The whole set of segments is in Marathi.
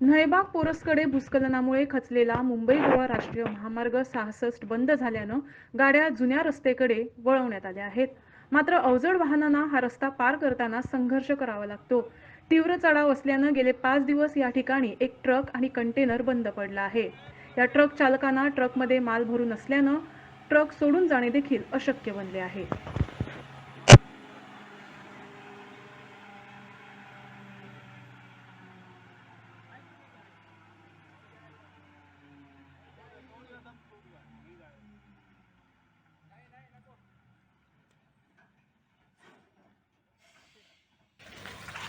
नळेबाग पोरसकडे भूस्खलनामुळे खचलेला मुंबई गोवा राष्ट्रीय महामार्ग सहासष्ट बंद झाल्यानं गाड्या जुन्या रस्तेकडे वळवण्यात आल्या आहेत. मात्र अवजड वाहनांना हा रस्ता पार करताना संघर्ष करावा लागतो. तीव्र चढाव असल्यानं गेले पाच दिवस या ठिकाणी एक ट्रक आणि कंटेनर बंद पडला आहे. या ट्रक चालकांना ट्रकमध्ये माल भरून असल्यानं ट्रक सोडून जाणे देखील अशक्य बनले आहे.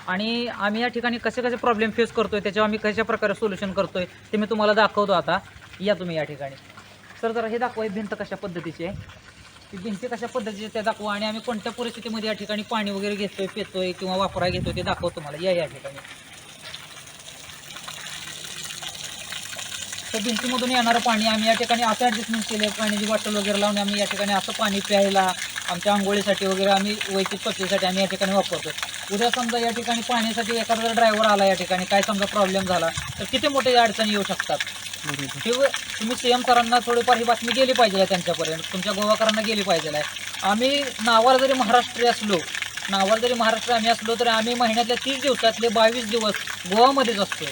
आणि आम्ही या ठिकाणी कसे कसे प्रॉब्लेम फेस करतोय त्याच्यावर आम्ही कशा प्रकारे सोल्युशन करतोय ते मी तुम्हाला दाखवतो आता. या तुम्ही या ठिकाणी. सर जरा हे दाखवा ही भिंत कशा पद्धतीची आहे? ती भिंती कशा पद्धतीची त्या दाखवा आणि आम्ही कोणत्या परिस्थितीमध्ये या ठिकाणी पाणी वगैरे घेतोय पितोय किंवा वापरा घेतोय ते दाखवतो तुम्हाला. या या ठिकाणी. तर भिंतीमधून येणारं पाणी आम्ही या ठिकाणी असं ॲडजस्टमेंट केलं पाण्याची बॉटल वगैरे लावून आम्ही या ठिकाणी असं पाणी प्यायला आमच्या आंघोळीसाठी वगैरे आम्ही वैयक्तिक स्वच्छतेसाठी आम्ही या ठिकाणी वापरतो उद्या समजा या ठिकाणी पाण्यासाठी एखादा जर ड्रायव्हर आला या ठिकाणी काय समजा प्रॉब्लेम झाला तर किती मोठे अडचणी येऊ शकतात? हे व- तुम्ही सी एम सरांना थोडीफार ही बातमी गेली पाहिजे आहे त्यांच्यापर्यंत. तुमच्या गोवाकरांना गेली पाहिजे आहे. आम्ही नावाला जरी महाराष्ट्रीय असलो नावाला जरी महाराष्ट्र आम्ही असलो तरी आम्ही महिन्यातल्या तीस दिवसातले बावीस दिवस गोवामध्येच असतोय.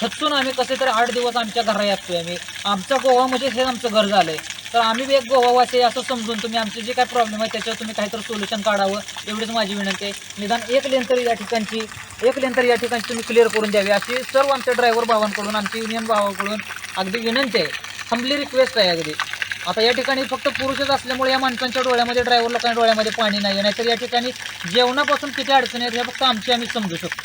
खचून आम्ही कसे तरी आठ दिवस आमच्या घरा असतोय आम्ही. आमचा गोवा म्हणजे हे आमचं घर झालंय. तर आम्ही एक गोवावासी आहे असं समजून तुम्ही आमचे जे काय प्रॉब्लेम आहे त्याच्यावर तुम्ही काहीतरी सोल्युशन काढावं एवढीच माझी विनंती आहे. निदान एक लेन तरी या ठिकाणची एक लेन तरी या ठिकाणची तुम्ही क्लिअर करून द्यावी अशी सर्व आमच्या ड्रायव्हर भावांकडून आमच्या युनियन भावाकडून अगदी विनंती आहे. हंबली रिक्वेस्ट आहे अगदी. आता या ठिकाणी फक्त पुरुषच असल्यामुळे या माणसांच्या डोळ्यामध्ये ड्रायव्हर लोकांच्या डोळ्यामध्ये पाणी नाही. आहे नाहीतर या ठिकाणी जेवणापासून किती अडचणी आहेत हे फक्त आमची आम्ही समजू शकतो.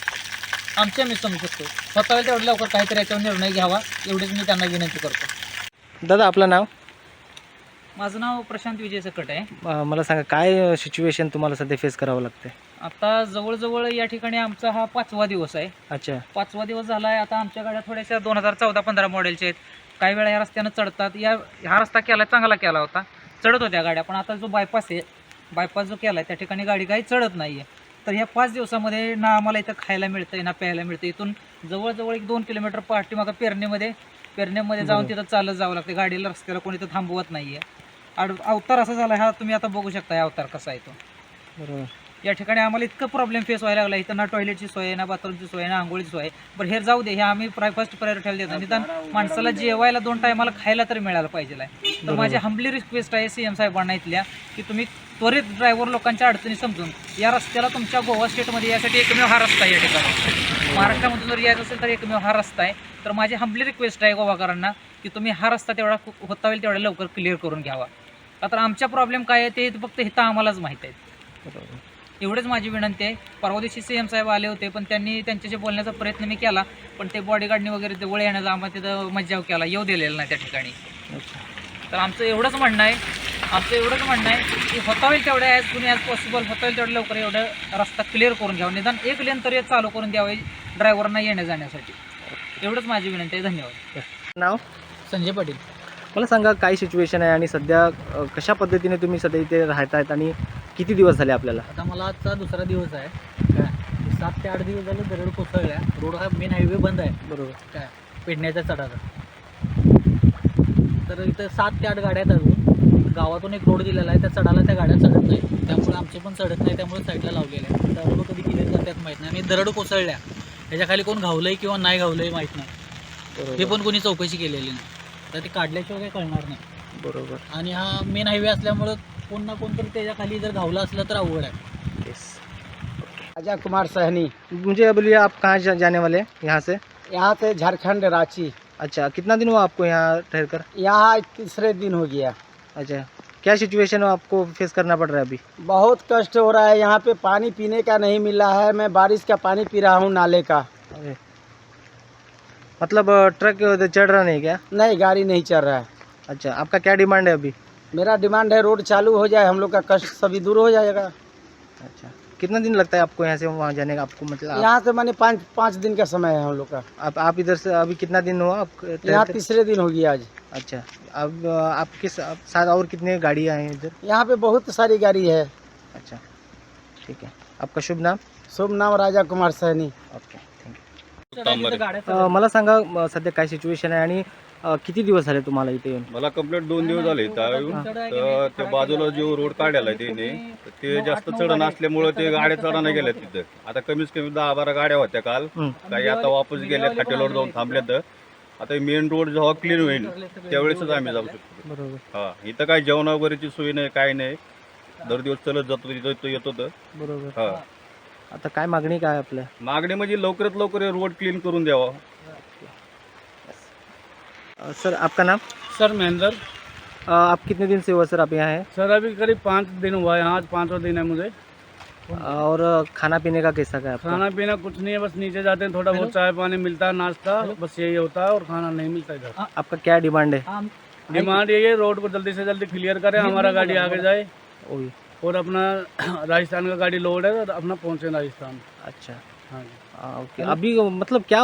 आमची आम्ही समजू शकतो. स्वतःला तेवढं लवकर काहीतरी याच्यावर निर्णय घ्यावा एवढीच मी त्यांना विनंती करतो. दादा आपलं नाव? माझं नाव प्रशांत विजय सकट आहे. अं, मला सांगा काय सिच्युएशन तुम्हाला सध्या फेस करावं लागते आता जवळजवळ या ठिकाणी आमचा हा पाचवा दिवस आहे. अच्छा. पाचवा दिवस झाला आहे आता आमच्या गाड्या थोड्याशा दोन हजार चौदा पंधरा मॉडेलच्या आहेत. काही वेळा या रस्त्यानं चढतात. या हा रस्ता केला चांगला केला होता. चढत होत्या गाड्या पण आता जो बायपास आहे बायपास जो केला आहे त्या ठिकाणी गाडी काही चढत नाही आहे तर ह्या पाच दिवसामध्ये ना आम्हाला इथं खायला मिळतं ना प्यायला मिळतं इथून जवळजवळ एक दोन किलोमीटर पाठीमागं पेरणीमध्ये पेरणीमध्ये जाऊन. तिथं चालत जावं लागतं. गाडीला रस्त्याला कोणी इथं थांबवत नाही आहे अड अवतार असा झाला हा तुम्ही आता बघू शकता अवतार कसा आहे तो. बरोबर या ठिकाणी आम्हाला इतकं प्रॉब्लेम फेस व्हायला लागला. इथं ना टॉयलेटची सोय आहे ना बाथरूमची सोय आहे ना आंघोळीची सोय आहे. पण हे जाऊ दे हे आम्ही प्राय फर्स्ट प्रायोरिटीला देतो. निदान माणसाला जेवायला दोन टायमाला खायला तरी मिळायला पाहिजे. आहे तर. माझी हंबली रिक्वेस्ट आहे सी एम साहेबांना इथल्या की तुम्ही त्वरित ड्रायव्हर लोकांच्या अडचणी समजून या रस्त्याला तुमच्या गोवा स्टेटमध्ये यासाठी एकमेव हा रस्ता आहे या ठिकाणी. महाराष्ट्रामधून जर यायचं असेल तर एकमेव हा रस्ता आहे. तर माझी हंबली रिक्वेस्ट आहे गोवाकरांना की तुम्ही हा रस्ता तेवढा होता होईल तेवढा लवकर क्लिअर करून घ्यावा. तर आमच्या प्रॉब्लेम काय आहे ते फक्त इथं आम्हालाच माहीत आहे. बरोबर. एवढंच माझी विनंती आहे. परवा दिवशी सी एम साहेब आले होते पण त्यांनी त्यांच्याशी बोलण्याचा प्रयत्न मी केला पण ते बॉडीगार्डनी वगैरे जवळ येण्याचा आम्हाला तिथं मज्जाव केला येऊ दिलेला नाही त्या ठिकाणी. तर आमचं एवढंच म्हणणं आहे आमचं एवढंच म्हणणं आहे की होता होईल तेवढ्या ॲज कुणी ॲज पॉसिबल होता होईल तेवढं लवकर एवढं रस्ता क्लिअर करून घ्यावा. निदान एक लेन तरी चालू करून द्यावे ड्रायव्हरना येण्या जाण्यासाठी. एवढंच माझी विनंती आहे. धन्यवाद. नाव? संजय पाटील. मला सांगा काय सिच्युएशन आहे आणि सध्या कशा पद्धतीने तुम्ही सध्या इथे राहत आहेत आणि किती दिवस झाले आपल्याला? आता मला आजचा दुसरा दिवस आहे. काय? सात ते आठ दिवस झाले दरड कोसळल्या रोड हा मेन हायवे बंद आहे. बरोबर. काय? पेडण्याच्या चढाचा तर इथं सात ते आठ गाड्या आहेत अजून. गावातून एक रोड दिलेला आहे. त्या चढाला त्या गाड्या चढत नाही त्यामुळे आमचे पण चढत नाही. त्यामुळे साईडला लावलेले आहे. त्या रोड कधी केले जातात माहीत नाही. आणि दरड कोसळल्या. त्याच्याखाली कोण घावलंय किंवा नाही घावलंय माहीत नाही. हे पण कोणी चौकशी केलेली नाही. तर ते काढल्याशिवाय काही कळणार नाही. बरोबर. आणि हा मेन हायवे असल्यामुळं कोण ना कोण तरी त्याच्या जर घावलं असलं तर अवघड आहे. येस कुमार सहनी. मुझे बोलिए आप कहाँ जा, जाने वाले हैं? यहाँ से? यहाँ से झारखंड रांची. अच्छा कितना दिन हुआ आपको यहाँ ठहर कर यहाँ तीसरे दिन हो गया। अच्छा क्या सिचुएशन आपको फेस करना पड़ रहा है अभी? बहुत कष्ट हो रहा है। यहाँ पे पानी पीने का नहीं मिल रहा है। मैं बारिश का पानी पी रहा हूँ नाले का। अरे मतलब ट्रक उधर चढ़ रहा नहीं क्या? नहीं गाड़ी नहीं चल रहा है। अच्छा आपका क्या डिमांड है अभी? मेरा डिमांड है रोड चालू हो जाए हम लोग का कष्ट सभी दूर हो जाएगा। अच्छा। कितना दिन लगता है आपको यहाँ से वहाँ जाने का? आपको मतलब आप, यहाँ से मैंने पाँच पाँच दिन का समय है हम लोग का। आप आप इधर से अभी कितना दिन हुआ आप यहाँ तीसरे दिन होगी आज। अच्छा। अब आपके साथ और कितने गाड़ियाँ हैं इधर? यहाँ पे बहुत सारी गाड़ी है। अच्छा। ठीक है। आपका शुभ नाम? शुभ नाम Raja Kumar Sahani. Okay thank you. Tambare अ, मला सांगा म, सध्या काय सिच्युएशन आहे आणि अ, किती दिवस झाले तुम्हाला इथे येऊन? मला कंप्लीट दोन दिवस झाले इथं येऊन. तर त्या बाजूला जो रोड काढलेला आहे त्याने तर ते जास्त चढण असल्यामुळं ते गाड्या चढायला गेल्या तिथं. आता कमीत कमी दहा बारा गाड्या होत्या काल. काही आता वापस गेल्या हॉटेलवर जाऊन थांबल्या तर आता मेन रोड जेव्हा क्लीन होईल त्यावेळेसच आम्ही जाऊ शकतो. बरोबर. हा इथं काय जेवण वगैरेची सोय नाही काय नाही. दर दिवस चलत जातो तिथं येतो तर. बरोबर. हा. आता काय मागणी काय आपल्या? मागणी म्हणजे लवकरात लवकर रोड क्लीन करून द्यावा. सर आपका नाम? सर महेंद्र। आप कितने दिन से हुआ सर आप यहाँ हैं? सर अभी करीब पाँच दिन हुआ है आज पाँचवा दिन है मुझे। और खाना पीने का कैसा क्या है आपका? खाना पीना कुछ नहीं है बस नीचे जाते हैं थोड़ा बहुत चाय पानी मिलता है नाश्ता बस यही होता है और खाना नहीं मिलता इधर। आपका क्या डिमांड है? डिमांड यही है रोड को जल्दी से जल्दी क्लियर करें हमारा गाड़ी आगे जाए। और अपना राजस्थान का गाड़ी लोड है और अपना पहुँचे राजस्थान। अच्छा। हाँ ओके। अभी मतलब क्या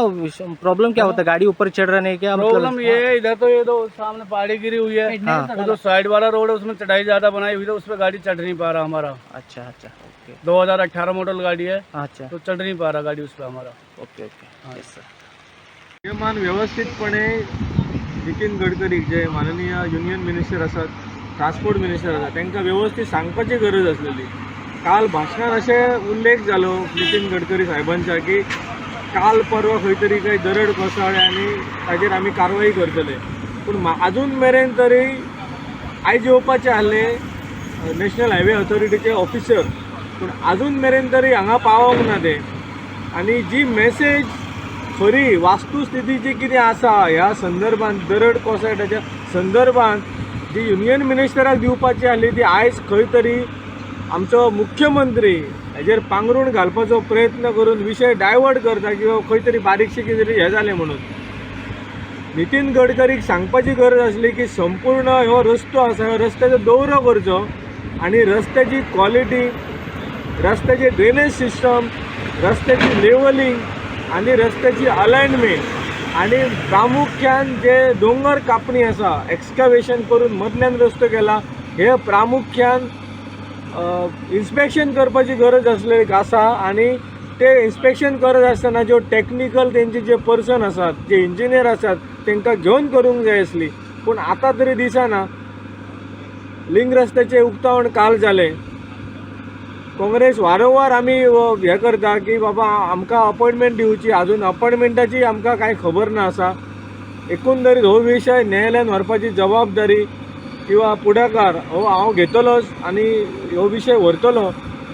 प्रॉब्लम क्या होता है? गाड़ी ऊपर चढ़ रहे हैं क्या? प्रॉब्लम मतलब ये है इधर तो ये तो सामने पहाड़ी गिरी हुई है। हाँ। वो जो साइड वाला रोड है उसमें चढ़ाई ज्यादा बनाई हुई है उस पर गाड़ी चढ़ नहीं पा रहा हमारा। अच्छा अच्छा ओके। 2018 मॉडल गाड़ी है अच्छा। तो चढ़ नहीं पा रहा गाड़ी उस पर हमारा। Okay okay. विमान व्यवस्थितपणे नितीन गडकरी जे माननीय युनियन मिनिस्टर असतात ट्रान्सपोर्ट मिनिस्टर आसात तांकां व्यवस्थित सांगपाची गरज आसलेली काल भाषणात असे उल्लेख जालो नितीन गडकरी साहेबांचा की काल परवा खंय तरी काही दरड कोसळ्ळे आनी ताजेर आमी कारवाई करतले. पूण अजून मेरेन तरी आयज येवपाचे आहले नॅशनल हायवे ऑथॉरिटीचे ऑफिसर पूण अजून मेरेन तरी हांगा पावोंक ना ते. आनी जी मेसेज खरी वास्तुस्थिती जी कितें आसा ह्या संदर्भात दरड कोसळटाच्या संदर्भात जी युनियन मिनिस्टराक दिवपाची आसली ती आयज खंय तरी आमचो मुख्यमंत्री हेजेर पांगरूण घालपाचो प्रयत्न करून विशय डायवर्ट करता किंवा खंय तरी बारीकशें कितें तरी हें जालें म्हणून. नितीन गडकरीक सांगपाची गरज आसली की संपूर्ण हो रस्तो आसा हो रस्त्याचो दौरो करचो आनी रस्त्याची क्वॉलिटी रस्त्याचे ड्रेनेज सिस्टम रस्त्याची लेवलिंग आनी रस्त्याची अलायनमेंट आनी प्रामुख्यान जे दोंगर कापणी आसा एक्सकवेशन करून मदल्यान रस्तो केला हे प्रामुख्यान इन्स्पेक्शन करपाची गरज असले आसा आणि ते इन्स्पेक्शन करत आसतना ज्यो टॅक्निकल तेंचे जे पर्सन आसात जे इंजिनियर आसात तांकां घेवन करूंक जाय आसली पूण आतां तरी दिसना लिंग रस्त्याचे उक्तावण काल जालें काँग्रेस वारंवार आमी हें करता की बाबा आमकां अपॉयंटमेंट दिवची आजून अपॉयंटमेंटाची आमकां कांय खबर ना आसा एकंदरीत हो विशय न्यायालयान व्हरपाची जबाबदारी किंवा फुडाकार हो हांव घेतलोच आनी हो विशय व्हरतलो.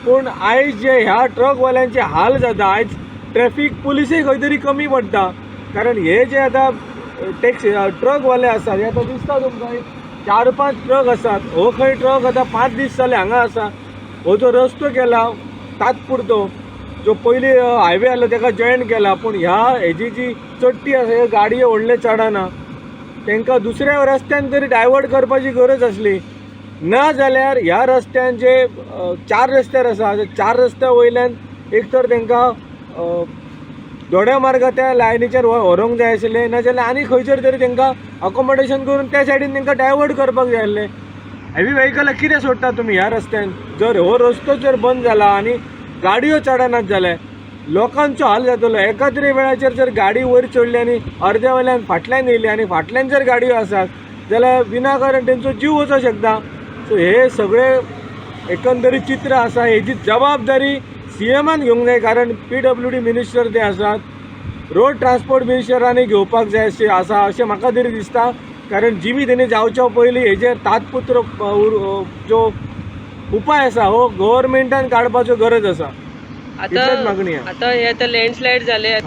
पूण आयज जे ह्या ट्रकवाल्यांचे हाल जाता आयज ट्रॅफीक पुलीसूय खंय तरी कमी पडटा कारण हे जे आतां टॅक्सी ट्रकवाले आसात हे आतां दिसता तुमकां चार पांच ट्रक आसात. हो खंय ट्रक आतां पांच दीस जाले हांगा आसा. हो जो रस्तो केला तात्पुरतो जो पयलीं हायवे आसलो ताका जॉयन केला. पूण ह्या हेजी जी चडटी आसा ह्यो गाडयो व्हडले चडना. तांकां दुसऱ्या रस्त्यान तरी डायवर्ट करपाची गरज आसली ना जाल्यार ह्या रस्त्यान जे चार रस्त्यार आसा चार रस्त्या वयल्यान एक तर तांकां दोड्या मार्गा त्या लायनीचेर व्हरोंक जाय आशिल्लें नाजाल्यार आनी खंयचेर तरी तांकां अकोमोडेशन करून त्या सायडीन तांकां डायवर्ट करपाक जाय आसलें हेवी व्हेकलां कितें सोडटा तुमी ह्या रस्त्यान? जर हो रस्तो जर बंद जाला आनी गाडयो चडनात जाल्यार लोकांचो हाल जातलो. एका तरी वेळाचेर जर गाडी वयर चडली आनी अर्द्या वयल्यान फाटल्यान येयली आनी फाटल्यान जर गाडयो आसात जाल्यार विनाकारण तेंचो जीव वचूं शकता. सो हे सगळे एकंदरीत चित्र आसा. हेची जबाबदारी सी एमान घेवंक जाय कारण पी डब्ल्यू डी मिनिस्टर ते आसात. रोड ट्रान्सपोर्ट मिनिस्टरांनी घेवपाक जाय अशें आसा अशें म्हाका तरी दिसता. कारण जिमी तेणी जावच्या पयलीं हेजेर तात्पुत्र जो उपाय आसा हो गव्हर्मेंटान काडपाचो गरज आसा. आता मागणी आता हे आता लँडस्लाईड झाले आता